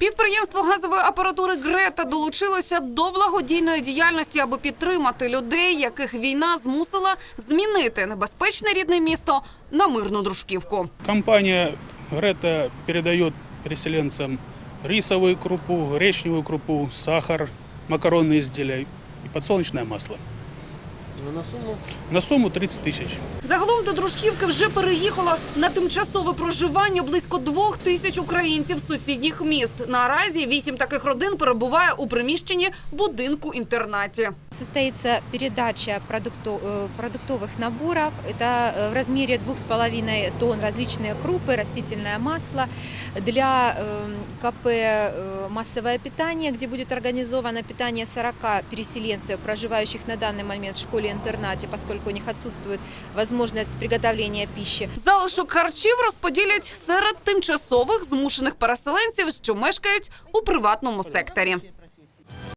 Підприємство газової апаратури Грета долучилося до благодійної діяльності, аби підтримати людей, яких війна змусила змінити небезпечне рідне місто на мирну дружківку. Компания Грета передает переселенцам рисовую крупу, гречневую крупу, сахар, макаронные изделия и подсолнечное масло. Ну, на суму На сумму 30 тысяч. Загалом до дружківки вже переїхало на тимчасове проживання близько двох тисяч українців з сусідніх міст. Наразі вісім таких родин перебуває у приміщенні будинку інтернаті. Состоится передача продукто- э, продуктовых наборов. Это э, в размере 2,5 тонн различные крупы, растительное масло. Для э, КП э, «Массовое питание», где будет организовано питание 40 переселенцев, проживающих на данный момент в школе-интернате, поскольку у них отсутствует возможность приготовления пищи. Залишок харчів розподілять серед тимчасових змушених переселенців, що мешкають у приватному секторі.